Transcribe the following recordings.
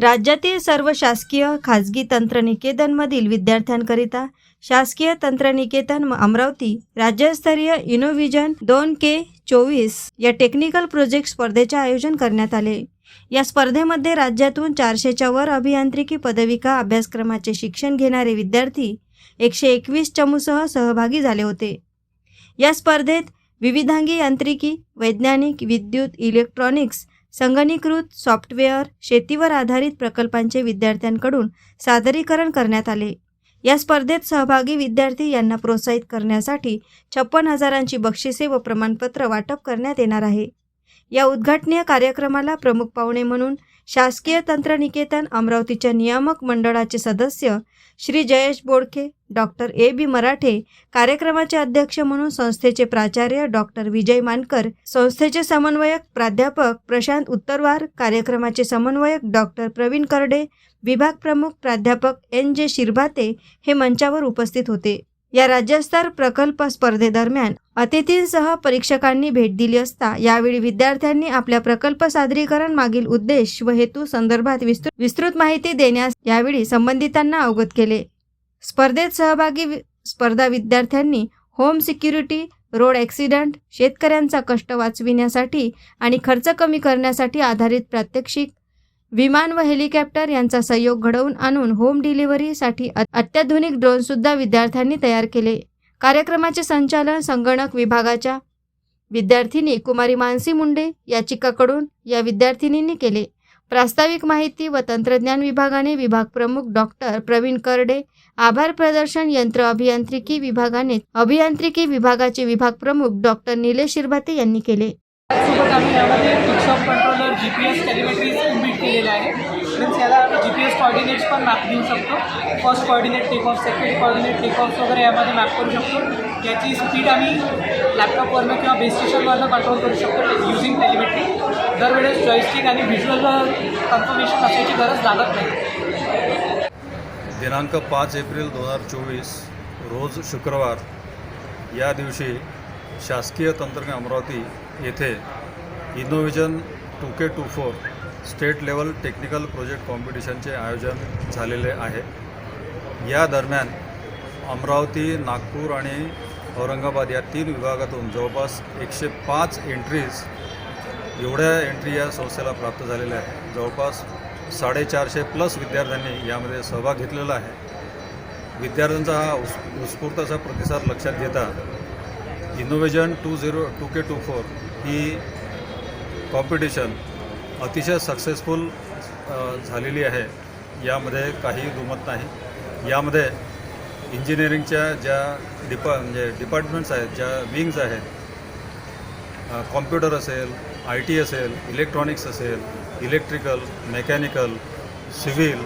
राज्यातील सर्व शासकीय खाजगी तंत्रनिकेतनमधील विद्यार्थ्यांकरिता शासकीय तंत्रनिकेतन म- अमरावती राज्यस्तरीय इनोव्हिजन दोन के चोवीस या टेक्निकल प्रोजेक्ट स्पर्धेचे आयोजन करण्यात आले. या स्पर्धेमध्ये राज्यातून चारशेच्या वर अभियांत्रिकी पदविका अभ्यासक्रमाचे शिक्षण घेणारे विद्यार्थी एकशे एकवीस चमूसह सहभागी झाले होते. या स्पर्धेत विविधांगी यांत्रिकी वैज्ञानिक विद्युत इलेक्ट्रॉनिक्स संगणीकृत सॉफ्टवेअर शेतीवर आधारित प्रकल्पांचे विद्यार्थ्यांकडून सादरीकरण करण्यात आले. या स्पर्धेत सहभागी विद्यार्थी यांना प्रोत्साहित करण्यासाठी छप्पन हजारांची बक्षिसे व प्रमाणपत्र वाटप करण्यात येणार आहे. या उद्घाटनीय कार्यक्रमाला प्रमुख पाहुणे म्हणून शासकीय तंत्रनिकेतन अमरावतीच्या नियामक मंडळाचे सदस्य Shri Jayesh Bodkhe doctor A B Marathe कार्यक्रमाचे अध्यक्ष म्हणून संस्थेचे प्राचार्य डॉक्टर विजय मानकर संस्थेचे समन्वयक प्राध्यापक प्रशांत उत्तरवार कार्यक्रमाचे समन्वयक डॉक्टर प्रवीण करडे विभाग प्रमुख प्राध्यापक एन जे शिरभाते हे मंचावर उपस्थित होते. या राज्यस्तर प्रकल्प स्पर्धेदरम्यान अतिथींसह परीक्षकांनी भेट दिली असता यावेळी विद्यार्थ्यांनी आपल्या प्रकल्प सादरीकरण मागील उद्देश व हेतू संदर्भात विस्तृत विस्तृत माहिती देण्यास यावेळी संबंधितांना अवगत केले. स्पर्धेत सहभागी स्पर्धा विद्यार्थ्यांनी होम सिक्युरिटी रोड ॲक्सिडंट शेतकऱ्यांचा कष्ट वाचविण्यासाठी आणि खर्च कमी करण्यासाठी आधारित प्रात्यक्षिक विमान व हेलिकॉप्टर यांचा सहयोग घडवून आणून होम डिलिव्हरीसाठी अत्याधुनिक ड्रोनसुद्धा विद्यार्थ्यांनी तयार केले. कार्यक्रमाचे संचालन संगणक विभागाच्या विद्यार्थिनी कुमारी मानसी मुंडे याचिकाकडून या विद्यार्थिनींनी केले. प्रास्ताविक माहिती व तंत्रज्ञान विभागाने विभाग प्रमुख डॉक्टर प्रवीण करडे आभार प्रदर्शन यंत्र अभियांत्रिकी विभागाने अभियांत्रिकी विभागाचे विभाग प्रमुख डॉक्टर निलेश शिरभाते यांनी केले सोबत आम्ही यामध्ये picks up controller G P S telemetries inbuilt केलेलं आहे मीन्स याला आम्ही जी पी एस कॉर्डिनेट्स पण मॅप देऊ शकतो. First coordinate take off second coordinate take off वगैरे यामध्ये मॅप करू शकतो. याची स्पीड आम्ही लॅपटॉपवरनं किंवा बेस स्टेशनवरनं कंट्रोल करू शकतो युझिंग टेलिमेट्री दरवेळेस जॉयस्टिक आणि व्हिज्युअल कन्फर्मेशन असायची गरज लागत नाही. दिनांक पाच एप्रिल दोन हजार चोवीस रोज शुक्रवार या दिवशी शासकीय तंत्रज्ञ अमरावती येथे Innovision two K two four state level technical project कॉम्पिटिशनचे आयोजन झालेले आहे. या दरम्यान अमरावती नागपूर आणि औरंगाबाद या तीन विभागातून जवळपास एकशे पाच एंट्रीज एवढ्या एंट्री या संस्थेला प्राप्त झालेल्या आहेत. जवळपास साडेचारशे प्लस विद्यार्थ्यांनी यामध्ये सहभाग घेतलेला आहे. विद्यार्थ्यांचा हा उस् उत्स्फूर्ताचा प्रतिसाद लक्षात घेता Innovision two zero two K two four ही कॉम्पिटिशन अतिशय सक्सेसफुल झालेली आहे. यामध्ये काही दुमत नाही. यामध्ये इंजिनिअरिंगच्या ज्या डिपा म्हणजे डिपार्टमेंट्स आहेत ज्या विंग्स आहेत कॉम्प्युटर असेल आय टी असेल इलेक्ट्रॉनिक्स असेल इलेक्ट्रिकल मेकॅनिकल सिव्हिल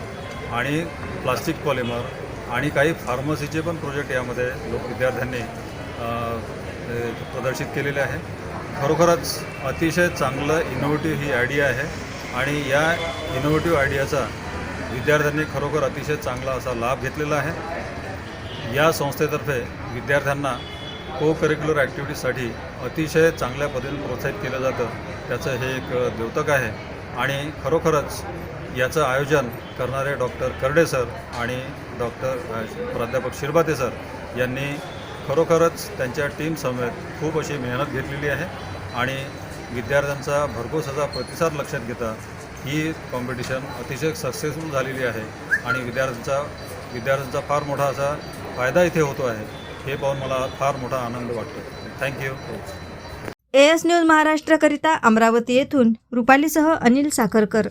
आणि प्लास्टिक पॉलिमर आणि काही फार्मसीचे पण प्रोजेक्ट यामध्ये लोक विद्यार्थ्यांनी प्रदर्शित केलेले आहे. खरोखरच अतिशय चांगलं इनोव्हेटिव्ह ही आयडिया आहे. आणि या इनोव्हेटिव्ह आयडियाचा विद्यार्थ्यांनी खरोखर अतिशय चांगला असा लाभ घेतलेला आहे. या संस्थेतर्फे विद्यार्थ्यांना को करिक्युलर ॲक्टिव्हिटीजसाठी अतिशय चांगल्या पद्धतीने प्रोत्साहित केलं जातं. त्याचं हे एक द्योतक आहे. आणि खरोखरच याचं आयोजन करणारे डॉक्टर करडे सर आणि डॉक्टर प्राध्यापक शिरभाते सर यांनी खरोखरच त्यांच्या टीम समेत खूप अशी मेहनत घेतलेली आहे आणि विद्यार्थ्यांचा भरघोस असा प्रतिसाद लक्षात घेता ही कॉम्पिटिशन अतिशय सक्सेसफुल झालेली आहे आणि विद्यार्थ्यांचा विद्यार्थ्यांचा फार मोठा असा फायदा इथे होतो आहे. हे पाहून मला फार मोठा आनंद वाटतो. थँक्यू एस न्यूज महाराष्ट्रकरिता अमरावती येथून रुपालीसह अनिल साखरकर.